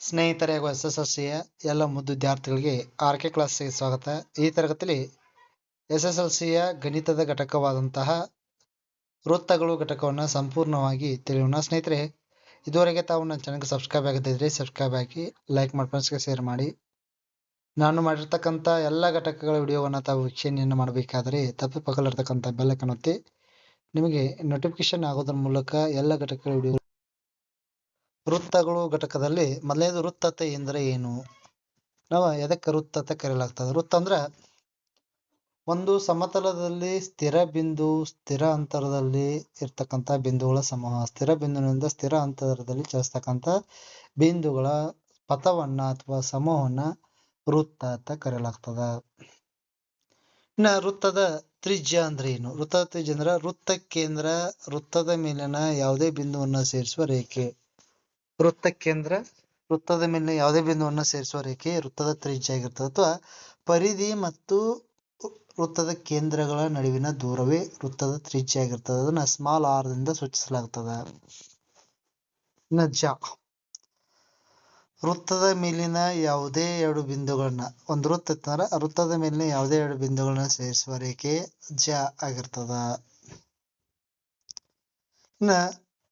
ಸ್ನೇಹಿತರೆ ಹಾಗೂ S S L ಸಿಯ ಎಲ್ಲ ಮುದ್ದು ವಿದ್ಯಾರ್ಥಿಗಳಿಗೆ ಆರ್ ಕೆ ಕ್ಲಾಸ್ಗೆ ಸ್ವಾಗತ. ಈ ತರಗತಿಯಲ್ಲಿ ಎಸ್ ಎಸ್ ಎಲ್ ಸಿಯ ಗಣಿತದ ಘಟಕವಾದಂತಹ ವೃತ್ತಗಳು ಘಟಕವನ್ನು ಸಂಪೂರ್ಣವಾಗಿ ತಿಳಿಯೋಣ. ಸ್ನೇಹಿತರೆ, ಇದುವರೆಗೆ ತಾವು ನನ್ನ ಚಾನಲ್ಗೆ ಸಬ್ಸ್ಕ್ರೈಬ್ ಆಗದಿದ್ರೆ ಸಬ್ಸ್ಕ್ರೈಬ್ ಆಗಿ ಲೈಕ್ ಮಾಡಿ ಫ್ರೆಂಡ್ಸ್ಗೆ ಶೇರ್ ಮಾಡಿ. ನಾನು ಮಾಡಿರ್ತಕ್ಕಂಥ ಎಲ್ಲ ಘಟಕಗಳ ವಿಡಿಯೋವನ್ನು ತಾವು ವೀಕ್ಷಣೆಯನ್ನು ಮಾಡಬೇಕಾದರೆ ತಪ್ಪು ಪಕ್ಕಲಿರ್ತಕ್ಕಂಥ ಬೆಲ್ಲಕ್ಕನ್ನು ಒತ್ತಿ. ನಿಮಗೆ ನೋಟಿಫಿಕೇಶನ್ ಆಗೋದ್ರ ಮೂಲಕ ಎಲ್ಲ ಘಟಕಗಳ ವಿಡಿಯೋ ವೃತ್ತಗಳು ಘಟಕದಲ್ಲಿ ಮೊದಲನೇದು ವೃತ್ತತೆ ಎಂದರೆ ಏನು? ನಾವು ಎದಕ್ಕೆ ವೃತ್ತತೆ ಕರೆಯಲಾಗ್ತದೆ? ವೃತ್ತ ಅಂದ್ರೆ ಒಂದು ಸಮತಲದಲ್ಲಿ ಸ್ಥಿರ ಬಿಂದು, ಸ್ಥಿರ ಅಂತರದಲ್ಲಿ ಇರ್ತಕ್ಕಂಥ ಬಿಂದುಗಳ ಸಮೂಹ. ಸ್ಥಿರ ಬಿಂದುವಿನಿಂದ ಸ್ಥಿರ ಅಂತರದಲ್ಲಿ ಚಲಿಸ್ತಕ್ಕಂಥ ಬಿಂದುಗಳ ಪಥವನ್ನ ಅಥವಾ ಸಮೂಹವನ್ನ ವೃತ್ತ ಅಂತ ಕರೆಯಲಾಗ್ತದ. ಇನ್ನ ವೃತ್ತದ ತ್ರಿಜ್ಯ ಅಂದ್ರೆ ಏನು? ವೃತ್ತದ ತ್ರಿಜ್ಯ ಅಂದ್ರೆ ವೃತ್ತ ಕೇಂದ್ರ ವೃತ್ತದ ಮೇಲಿನ ಯಾವುದೇ ಬಿಂದುವನ್ನ ಸೇರಿಸುವ ರೇಖೆ. ವೃತ್ತ ಕೇಂದ್ರ, ವೃತ್ತದ ಮೇಲೆ ಯಾವುದೇ ಬಿಂದುವನ್ನ ಸೇರಿಸುವ ರೇಖೆ ವೃತ್ತದ ತ್ರಿಜ್ಯ ಆಗಿರ್ತದೆ ಅಥವಾ ಪರಿಧಿ ಮತ್ತು ವೃತ್ತದ ಕೇಂದ್ರಗಳ ನಡುವಿನ ದೂರವೇ ವೃತ್ತದ ತ್ರಿಜ್ಯ ಆಗಿರ್ತದೆ ಅದನ್ನ ಸ್ಮಾಲ್ ಆರ್ ದಿಂದ ಸೂಚಿಸಲಾಗ್ತದೆ ಜ. ವೃತ್ತದ ಮೇಲಿನ ಯಾವುದೇ ಎರಡು ಬಿಂದುಗಳನ್ನ, ಒಂದು ವೃತ್ತ ಇತ್ತಂದ್ರೆ ವೃತ್ತದ ಮೇಲಿನ ಯಾವುದೇ ಎರಡು ಬಿಂದುಗಳನ್ನ ಸೇರಿಸುವ ರೇಖೆ ಜ ಆಗಿರ್ತದ. ಇನ್ನ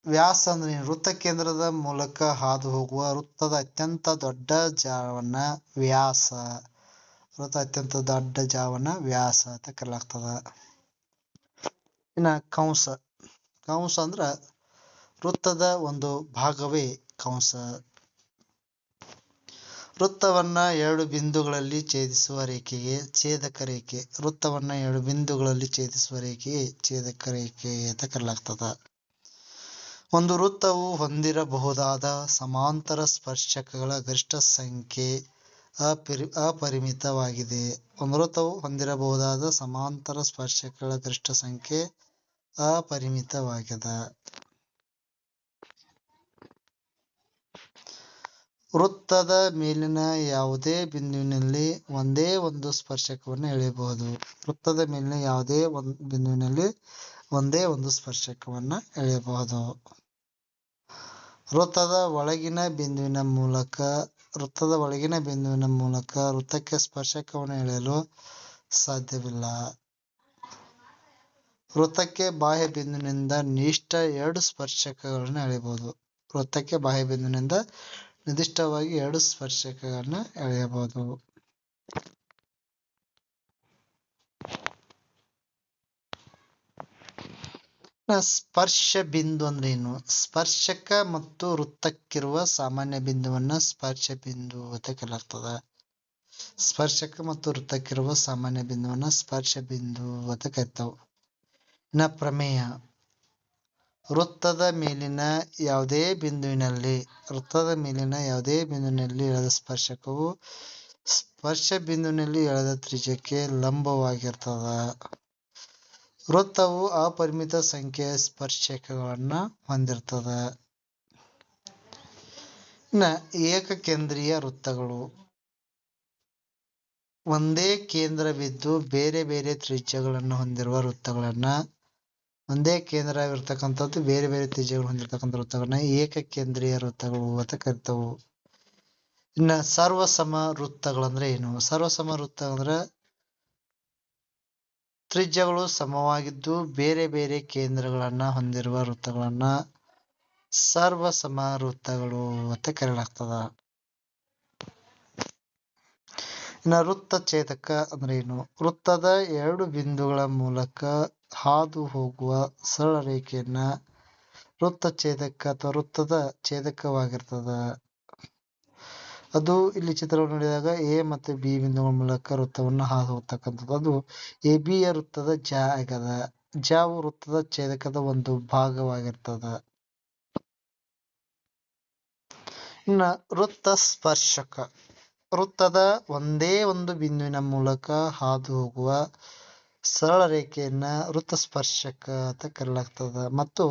ವ್ಯಾಸ ಅಂದ್ರೆ ವೃತ್ತ ಕೇಂದ್ರದ ಮೂಲಕ ಹಾದು ಹೋಗುವ ವೃತ್ತದ ಅತ್ಯಂತ ದೊಡ್ಡ ಜಾವನ್ನ ವ್ಯಾಸ. ವೃತ್ತ ಅತ್ಯಂತ ದೊಡ್ಡ ಜಾವನ್ನ ವ್ಯಾಸ ಅಂತ ಕರೆಯಲಾಗ್ತದ. ಇನ್ನ ಕಂಸ. ಕಂಸ ಅಂದ್ರ ವೃತ್ತದ ಒಂದು ಭಾಗವೇ ಕಂಸ. ವೃತ್ತವನ್ನ ಎರಡು ಬಿಂದುಗಳಲ್ಲಿ ಛೇದಿಸುವ ರೇಖೆಗೆ ಛೇದಕ ರೇಖೆ. ವೃತ್ತವನ್ನ ಎರಡು ಬಿಂದುಗಳಲ್ಲಿ ಛೇದಿಸುವ ರೇಖೆಗೆ ಛೇದಕ ರೇಖೆ ಅಂತ ಕರೆಯಲಾಗ್ತದ. ಒಂದು ವೃತ್ತವು ಹೊಂದಿರಬಹುದಾದ ಸಮಾಂತರ ಸ್ಪರ್ಶಕಗಳ ಗರಿಷ್ಠ ಸಂಖ್ಯೆ ಅಪರಿ, ಅಪರಿಮಿತವಾಗಿದೆ. ಒಂದು ವೃತ್ತವು ಹೊಂದಿರಬಹುದಾದ ಸಮಾಂತರ ಸ್ಪರ್ಶಕಗಳ ಗರಿಷ್ಠ ಸಂಖ್ಯೆ ಅಪರಿಮಿತವಾಗಿದೆ. ವೃತ್ತದ ಮೇಲಿನ ಯಾವುದೇ ಬಿಂದುವಿನಲ್ಲಿ ಒಂದೇ ಒಂದು ಸ್ಪರ್ಶಕವನ್ನು ಎಳೆಯಬಹುದು. ವೃತ್ತದ ಮೇಲಿನ ಯಾವುದೇ ಒಂದು, ಬಿಂದುವಿನಲ್ಲಿ ಒಂದೇ ಒಂದು ಸ್ಪರ್ಶಕವನ್ನ ಎಳೆಯಬಹುದು. ವೃತ್ತದ ಒಳಗಿನ ಬಿಂದುವಿನ ಮೂಲಕ, ವೃತ್ತದ ಒಳಗಿನ ಬಿಂದುವಿನ ಮೂಲಕ ವೃತ್ತಕ್ಕೆ ಸ್ಪರ್ಶಕವನ್ನು ಎಳೆಯಲು ಸಾಧ್ಯವಿಲ್ಲ. ವೃತ್ತಕ್ಕೆ ಬಾಹ್ಯ ಬಿಂದುವಿನಿಂದ ನಿಷ್ಠ ಎರಡು ಸ್ಪರ್ಶಕಗಳನ್ನು ಎಳೆಯಬಹುದು. ವೃತ್ತಕ್ಕೆ ಬಾಹ್ಯ ಬಿಂದುವಿನಿಂದ ನಿರ್ದಿಷ್ಟವಾಗಿ ಎರಡು ಸ್ಪರ್ಶಕಗಳನ್ನ ಎಳೆಯಬಹುದು. ಸ್ಪರ್ಶ ಬಿಂದು ಅಂದ್ರೆ ಏನು ಸ್ಪರ್ಶಕ ಮತ್ತು ವೃತ್ತಕ್ಕಿರುವ ಸಾಮಾನ್ಯ ಬಿಂದುವನ್ನ ಸ್ಪರ್ಶ ಬಿಂದು ಅಂತ ಕರೆಯಲಾಗ್ತದ. ಸ್ಪರ್ಶಕ ಮತ್ತು ವೃತ್ತಕ್ಕಿರುವ ಸಾಮಾನ್ಯ ಬಿಂದುವನ್ನ ಸ್ಪರ್ಶ ಬಿಂದು ಅಂತ ಕರಿತಾವ. ಇನ್ನ ಪ್ರಮೇಯ. ವೃತ್ತದ ಮೇಲಿನ ಯಾವುದೇ ಬಿಂದುವಿನಲ್ಲಿ, ವೃತ್ತದ ಮೇಲಿನ ಯಾವುದೇ ಬಿಂದುವಿನಲ್ಲಿ ಎಳೆದ ಸ್ಪರ್ಶಕವು ಸ್ಪರ್ಶ ಬಿಂದುವಿನಲ್ಲಿ ಎಳೆದ ತ್ರಿಜ್ಯಕ್ಕೆ ಲಂಬವಾಗಿರ್ತದ. ವೃತ್ತವು ಅಪರಿಮಿತ ಸಂಖ್ಯೆಯ ಸ್ಪರ್ಶಕಗಳನ್ನ ಹೊಂದಿರ್ತದ. ಇನ್ನ ಏಕಕೇಂದ್ರೀಯ ವೃತ್ತಗಳು. ಒಂದೇ ಕೇಂದ್ರವಿದ್ದು ಬೇರೆ ಬೇರೆ ತ್ರಿಜ್ಯಗಳನ್ನು ಹೊಂದಿರುವ ವೃತ್ತಗಳನ್ನ. ಒಂದೇ ಕೇಂದ್ರವಿರ್ತಕ್ಕಂಥದ್ದು ಬೇರೆ ಬೇರೆ ತ್ರಿಜ್ಯಗಳು ಹೊಂದಿರತಕ್ಕಂಥ ವೃತ್ತಗಳನ್ನ ಏಕಕೇಂದ್ರೀಯ ವೃತ್ತಗಳು ಅಂತ ಕರಿತವು. ಇನ್ನ ಸರ್ವಸಮ ವೃತ್ತಗಳಂದ್ರೆ ಏನು? ಸರ್ವಸಮ ವೃತ್ತ ಅಂದ್ರೆ ತ್ರಿಜ್ಯಗಳು ಸಮವಾಗಿದ್ದು ಬೇರೆ ಬೇರೆ ಕೇಂದ್ರಗಳನ್ನ ಹೊಂದಿರುವ ವೃತ್ತಗಳನ್ನ ಸರ್ವಸಮ ವೃತ್ತಗಳು ಅಂತ ಕರೆಯಲಾಗ್ತದ. ಇನ್ನು ವೃತ್ತ ಛೇದಕ ಅಂದ್ರೆ ಏನು? ವೃತ್ತದ ಎರಡು ಬಿಂದುಗಳ ಮೂಲಕ ಹಾದು ಹೋಗುವ ಸರಳ ರೇಖೆಯನ್ನ ವೃತ್ತ ಛೇದಕ ಅಥವಾ ವೃತ್ತದ ಛೇದಕವಾಗಿರ್ತದ. ಅದು ಇಲ್ಲಿ ಚಿತ್ರವನ್ನು ನೋಡಿದಾಗ ಎ ಮತ್ತು ಬಿ ಬಿಂದುಗಳ ಮೂಲಕ ವೃತ್ತವನ್ನು ಹಾದು ಹೋಗ್ತಕ್ಕಂಥದ್ದು ಅದು ಎ ಬಿಯ ವೃತ್ತದ ಜ ಆಗ್ಯದ ಜ ವೃತ್ತದ ಛೇದಕದ ಒಂದು ಭಾಗವಾಗಿರ್ತದ. ಇನ್ನ ವೃತ್ತ ಸ್ಪರ್ಶಕ. ವೃತ್ತದ ಒಂದೇ ಒಂದು ಬಿಂದುವಿನ ಮೂಲಕ ಹಾದು ಹೋಗುವ ಸರಳ ರೇಖೆಯನ್ನ ವೃತ್ತ ಸ್ಪರ್ಶಕ ಅಂತ ಕರೆಯಲಾಗ್ತದ. ಮತ್ತು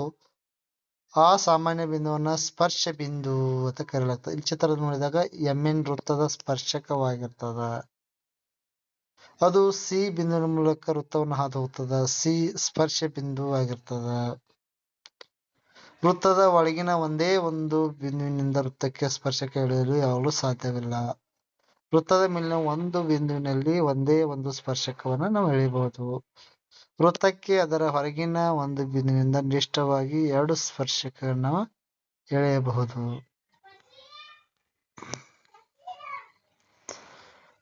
ಆ ಸಾಮಾನ್ಯ ಬಿಂದುವನ್ನ ಸ್ಪರ್ಶ ಬಿಂದು ಅಂತ ಕರೆಯಲಾಗ್ತದೆ ಈ ಚಿತ್ರ ನೋಡಿದಾಗ ಎನ್ ವೃತ್ತದ ಸ್ಪರ್ಶಕವಾಗಿರ್ತದ. ಅದು ಸಿ ಬಿಂದುವಿನ ಮೂಲಕ ವೃತ್ತವನ್ನು ಹಾದು ಹೋಗ್ತದ ಸಿ ಸ್ಪರ್ಶ ಬಿಂದು ಆಗಿರ್ತದ. ವೃತ್ತದ ಒಳಗಿನ ಒಂದೇ ಒಂದು ಬಿಂದುವಿನಿಂದ ವೃತ್ತಕ್ಕೆ ಸ್ಪರ್ಶಕ ಎಳೆಯಲು ಯಾವಾಗಲೂ ಸಾಧ್ಯವಿಲ್ಲ. ವೃತ್ತದ ಮೇಲಿನ ಒಂದು ಬಿಂದುವಿನಲ್ಲಿ ಒಂದೇ ಒಂದು ಸ್ಪರ್ಶಕವನ್ನು ನಾವು ಎಳೆಯಬಹುದು. ವೃತ್ತಕ್ಕೆ ಅದರ ಹೊರಗಿನ ಒಂದು ಬಿಂದುವಿನಿಂದ ನಿರ್ದಿಷ್ಟವಾಗಿ ಎರಡು ಸ್ಪರ್ಶಕವನ್ನು ಎಳೆಯಬಹುದು.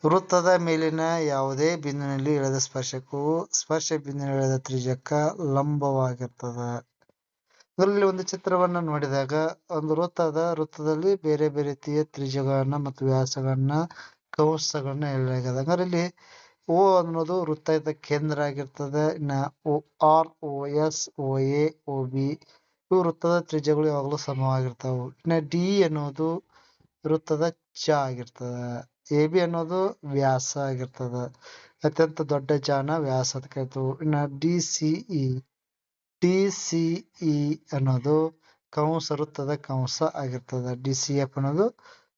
ವೃತ್ತದ ಮೇಲಿನ ಯಾವುದೇ ಬಿಂದುವಿನಲ್ಲಿ ಎಳೆದ ಸ್ಪರ್ಶಕವು ಸ್ಪರ್ಶ ಬಿಂದುವಿನ ಎಳೆದ ತ್ರಿಜ್ಯಕ್ಕ ಲಂಬವಾಗಿರ್ತದ. ಇದರಲ್ಲಿ ಒಂದು ಚಿತ್ರವನ್ನು ನೋಡಿದಾಗ, ಒಂದು ವೃತ್ತದ ವೃತ್ತದಲ್ಲಿ ಬೇರೆ ಬೇರೆ ರೀತಿಯ ತ್ರಿಜ್ಯಗಳನ್ನ ಮತ್ತು ವ್ಯಾಸಗಳನ್ನ, ಕಂಸಗಳನ್ನ ಎಳೆಯಲಾಗಿದೆ. ಹಂಗಾರೆ ಇಲ್ಲಿ ಓ ಅನ್ನೋದು ವೃತ್ತದ ಕೇಂದ್ರ ಆಗಿರ್ತದೆ. ಇನ್ನ O R, O, S, O, A, O, B ಇವು ವೃತ್ತದ ತ್ರಿಜ್ಯಗಳು ಯಾವಾಗಲೂ ಸಮವಾಗಿರ್ತಾವು. ಇನ್ನ ಡಿ ಅನ್ನೋದು ವೃತ್ತದ ಚ ಆಗಿರ್ತದ. ಎ, ಬಿ ಅನ್ನೋದು ವ್ಯಾಸ ಆಗಿರ್ತದ. ಅತ್ಯಂತ ದೊಡ್ಡ ಜಾನ ವ್ಯಾಸ ಅಂತ ಇನ್ನ D, C, E, D, C, E ಅನ್ನೋದು ಕಂಸ ವೃತ್ತದ ಕಂಸ ಆಗಿರ್ತದ. ಡಿ, ಸಿ, ಎಫ್ ಅನ್ನೋದು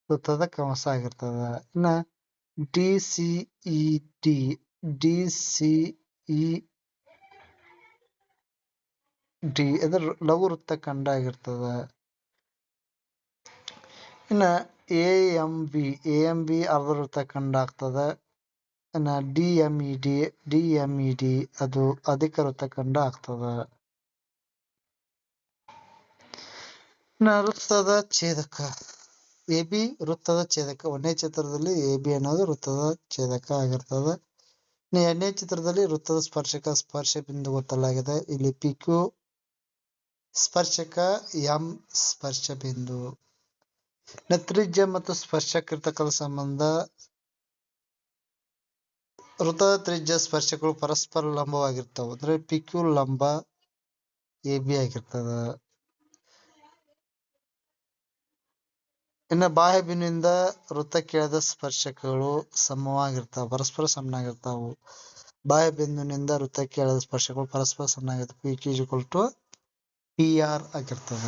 ವೃತ್ತದ ಕಂಸ ಆಗಿರ್ತದ. ಇನ್ನ ಡಿ ಸಿ ಇ ಲಘು ವೃತ್ತಖಂಡ ಆಗಿರ್ತದ. ಇನ್ನ AMB AMB ಅರ್ಧ ವೃತ್ತಖಂಡ ಆಗ್ತದ. ಇನ್ನ DMED DMED ಅದು ಅಧಿಕ ವೃತ್ತಖಂಡ ಆಗ್ತದ. ಇನ್ನ ವೃತ್ತದ ಛೇದಕ. ಎ ಬಿ ವೃತ್ತದ ಛೇದಕ ಒಂದನೇ ಚಿತ್ರದಲ್ಲಿ ಎ ಬಿ ಅನ್ನೋದು ವೃತ್ತದ ಛೇದಕ ಆಗಿರ್ತದ. ಎರಡನೇ ಚಿತ್ರದಲ್ಲಿ ವೃತ್ತದ ಸ್ಪರ್ಶಕ, ಸ್ಪರ್ಶ ಬಿಂದು ಗೊತ್ತಲಾಗಿದೆ ಇಲ್ಲಿ ಪಿ ಕ್ಯೂ ಸ್ಪರ್ಶಕ ಎಂ ಸ್ಪರ್ಶ ಬಿಂದು. ನತ್ರಿಜ್ಯ ತ್ರಿಜ್ಯ ಮತ್ತು ಸ್ಪರ್ಶಕ ಇರ್ತಕ್ಕಂಥ ಸಂಬಂಧ, ವೃತ್ತದ ತ್ರಿಜ್ಯ ಸ್ಪರ್ಶಗಳು ಪರಸ್ಪರ ಲಂಬವಾಗಿರ್ತಾವ. ಅಂದ್ರೆ ಪಿ ಕ್ಯೂ ಲಂಬ ಎ ಬಿ ಆಗಿರ್ತದ. ಇನ್ನು ಬಾಹ್ಯ ಬಿಂದುವಿನಿಂದ ವೃತ್ತಕ್ಕೆ ಎಳೆದ ಸ್ಪರ್ಶಕಗಳು ಸಮವಾಗಿರ್ತಾವ, ಪರಸ್ಪರ ಸಮನಾಗಿರ್ತಾವು. ಬಾಹ್ಯ ಬಿಂದುವಿನಿಂದ ವೃತ್ತಕ್ಕೆ ಎಳೆದ ಸ್ಪರ್ಶಕಗಳು ಪರಸ್ಪರ ಸಮನಾಗಿರ್ತವೆ. P Q equal to P R ಆಗಿರ್ತದ.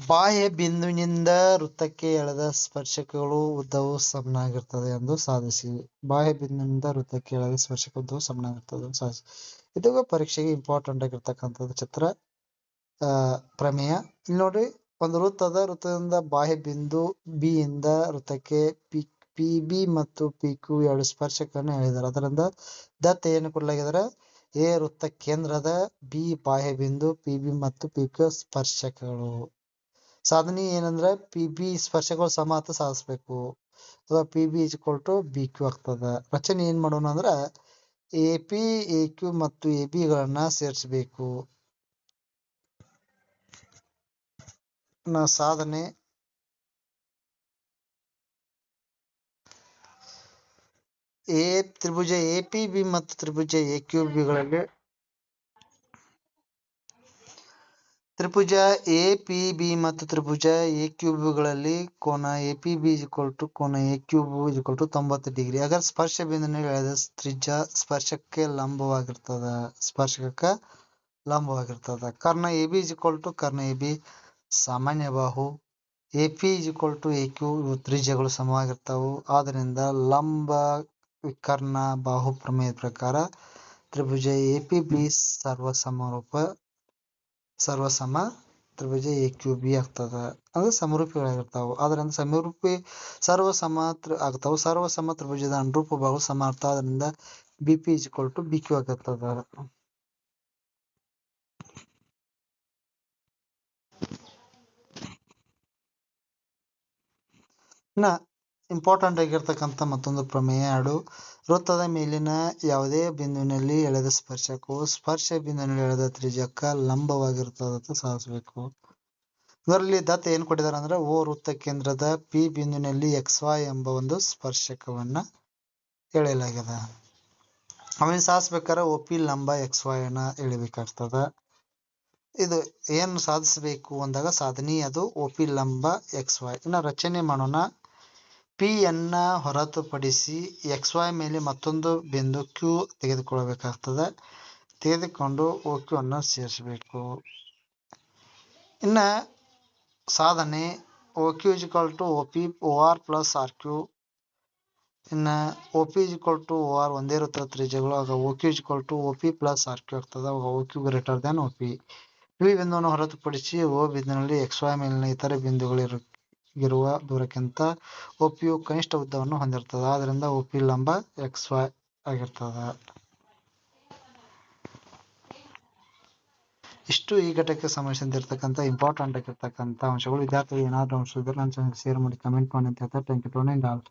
ಬಾಹ್ಯ ಬಿಂದುವಿನಿಂದ ವೃತ್ತಕ್ಕೆ ಎಳೆದ ಸ್ಪರ್ಶಕಗಳು ಉದ್ದವು ಸಮನಾಗಿರ್ತದೆ ಎಂದು ಸಾಧಿಸಿ ಬಾಹ್ಯ ಬಿಂದುವಿನಿಂದ ವೃತ್ತಕ್ಕೆ ಎಳೆದ ಸ್ಪರ್ಶಕ ಉದ್ದವು ಸಮನಾಗಿರ್ತದೆ ಎಂದು ಸಾಧಿಸಿ ಇದು ಪರೀಕ್ಷೆಗೆ ಇಂಪಾರ್ಟೆಂಟ್ ಆಗಿರ್ತಕ್ಕಂಥದ್ದು ಚಿತ್ರ ಪ್ರಮೇಯ. ಇಲ್ಲಿ ನೋಡ್ರಿ ಒಂದು ವೃತ್ತದ ವೃತ್ತದಿಂದ ಬಾಹ್ಯ ಬಿಂದು ಬಿ ಇಂದ ವೃತ್ತಕ್ಕೆ ಪಿ ಪಿ ಬಿ ಮತ್ತು ಪಿ ಕ್ಯೂ ಎರಡು ಸ್ಪರ್ಶಕವನ್ನು ಹೇಳಿದ್ದಾರೆ ಅದರಿಂದ ದತ್ತ ಏನು ಕೊಡಲಾಗಿದ್ದಾರೆ? ಎ ವೃತ್ತ ಕೇಂದ್ರದ ಬಿ ಬಾಹ್ಯ ಬಿಂದು ಪಿ ಬಿ ಮತ್ತು ಪಿ ಕ್ಯೂ ಸ್ಪರ್ಶಕಗಳು. ಸಾಧನೆ ಏನಂದ್ರೆ ಪಿ ಬಿ ಸ್ಪರ್ಶಗಳು ಸಮ ಅಂತ ಸಾಧಿಸ್ಬೇಕು. ಅಥವಾ P B equal to B Q ಆಗ್ತದ. ರಚನೆ ಏನ್ ಮಾಡೋಣ ಅಂದ್ರ ಎ ಪಿ ಎ ಕ್ಯೂ ಮತ್ತು ಎ ಬಿ ಗಳನ್ನ ಸೇರಿಸಬೇಕು. ಸಾಧನೆ ಎ ತ್ರಿಭುಜ ಎ ಪಿ ಬಿ ಮತ್ತು ತ್ರಿಭುಜ ಎ ಕ್ಯೂ ಬಿಗಳಲ್ಲಿ ತ್ರಿಭುಜ ಎ, ಪಿ, ಬಿ ಮತ್ತು ತ್ರಿಭುಜ ಎ ಕ್ಯೂಬ್ಗಳಲ್ಲಿ ಕೋನ A, P, B equal to ಕೋನ A Q B equal to ತೊಂಬತ್ತು ಡಿಗ್ರಿ. ಅಗರ್ ಸ್ಪರ್ಶ ಬಿಂದುವಿನ ಎಳೆದ ತ್ರಿಜ್ಯ ಸ್ಪರ್ಶಕ್ಕೆ ಲಂಬವಾಗಿರ್ತದ, ಸ್ಪರ್ಶಕಕ್ಕೆ ಲಂಬವಾಗಿರ್ತದ. ಕರ್ಣ ಎ ಬಿ ಇಕ್ವಲ್ ಟು ಕರ್ಣ ಎ ಬಿ ಸಾಮಾನ್ಯ ಬಾಹು. A P equal to A Q, ಇವು ತ್ರಿಜ್ಯಗಳು ಸಮವಾಗಿರ್ತಾವು. ಆದ್ದರಿಂದ ಲಂಬ ವಿಕರ್ಣ ಬಾಹು ಪ್ರಮೇಯದ ಪ್ರಕಾರ ತ್ರಿಭುಜ ಎ ಪಿ ಬಿ ಸರ್ವಸಮರೂಪ ಸರ್ವಸಮ, ತ್ರಿಭುಜ ಎ ಕ್ಯೂ ಬಿ ಆಗ್ತದ. ಅಂದ್ರೆ ಸಮರೂಪಿಗಳಾಗಿರ್ತಾವ. ಆದ್ರಿಂದ ಸಮರೂಪಿ ಸರ್ವಸಮ ತ್ರಿ ಆಗ್ತಾವ. ಸರ್ವಸಮ ತ್ರಿಭುಜದ ಅನುರೂಪ ಭಾಗ ಸಮ ಅದರಿಂದ B P equal to B Q ಇನ್ನ ಇಂಪಾರ್ಟೆಂಟ್ ಆಗಿರ್ತಕ್ಕಂಥ ಮತ್ತೊಂದು ಪ್ರಮೇಯ ಎರಡು. ವೃತ್ತದ ಮೇಲಿನ ಯಾವುದೇ ಬಿಂದುವಿನಲ್ಲಿ ಎಳೆದ ಸ್ಪರ್ಶಕವು ಸ್ಪರ್ಶ ಬಿಂದುವಿನಲ್ಲಿ ಎಳೆದ ತ್ರಿಜ್ಯಕ್ಕ ಲಂಬವಾಗಿರ್ತದಂತ ಸಾಧಿಸಬೇಕು. ಇದರಲ್ಲಿ ದತ್ತ ಏನ್ ಕೊಟ್ಟಿದ್ದಾರೆ ಅಂದ್ರೆ ಓ ವೃತ್ತ ಕೇಂದ್ರದ ಪಿ ಬಿಂದುವಿನಲ್ಲಿ ಎಕ್ಸ್ ವೈ ಎಂಬ ಒಂದು ಸ್ಪರ್ಶಕವನ್ನ ಎಳೆಯಲಾಗಿದೆ. ಅವನ್ ಸಾಧಿಸ್ಬೇಕಾದ್ರೆ ಓ ಪಿ ಲಂಬ ಎಕ್ಸ್ ವೈ ಅನ್ನ ಎಳಿಬೇಕಾಗ್ತದ. ಇದು ಏನು ಸಾಧಿಸಬೇಕು ಅಂದಾಗ ಸಾಧನೆ ಅದು ಓ ಪಿ ಲಂಬ ಎಕ್ಸ್ ವೈ. ಇನ್ನ ರಚನೆ ಮಾಡೋಣ. ಪಿ ಹೊರತು ಹೊರತುಪಡಿಸಿ ಎಕ್ಸ್ ವೈ ಮೇಲೆ ಮತ್ತೊಂದು ಬಿಂದು ಕ್ಯೂ ತೆಗೆದುಕೊಳ್ಳಬೇಕಾಗ್ತದೆ. ತೆಗೆದುಕೊಂಡು ಓ ಕ್ಯೂ ಅನ್ನು ಸೇರಿಸಬೇಕು. ಇನ್ನ ಸಾಧನೆ O Q equal to O P O R plus R Q ಇನ್ನು O P is equal to O R ಒಂದೇ ಇರುತ್ತೆ ತ್ರಿಜ್ಯಗಳು, ಆಗ O Q is equal to O P plus R Q ಆಗ್ತದೆ. ಅವಾಗ O Q greater than O P P ಬಿಂದುವನ್ನು ಹೊರತುಪಡಿಸಿ ಓ ಬಿಂದುವಿನಲ್ಲಿ ಎಕ್ಸ್ ವೈ ಮೇಲಿನ ಇತರೆ ಬಿಂದುಗಳಿರು ಇರುವ ದೂರಕ್ಕಿಂತ ಒ ಪಿ ಯು ಕನಿಷ್ಠ ಉದ್ದವನ್ನು ಹೊಂದಿರುತ್ತದೆ. ಆದ್ದರಿಂದ ಒಪಿ ಲಂಬ ಎಕ್ಸ್ ವೈ ಆಗಿರ್ತದೆ ಇಷ್ಟು ಈ ಘಟಕಕ್ಕೆ ಸಂಬಂಧಿಸಿದಂತಿರ್ತಕ್ಕಂಥ ಇಂಪಾರ್ಟೆಂಟ್ ಆಗಿರ್ತಕ್ಕಂಥ ಅಂಶಗಳು. ವಿದ್ಯಾರ್ಥಿಗಳು ಏನಾದರೂ ಅಂಶ ಇದ್ದರೆ ನನ್ನ ಚಾನಲ್ ಶೇರ್ ಮಾಡಿ ಕಮೆಂಟ್ ಮಾಡಿ ಅಂತ ಹೇಳ್ತಾ ಥ್ಯಾಂಕ್ ಯು ಟು ಆಲ್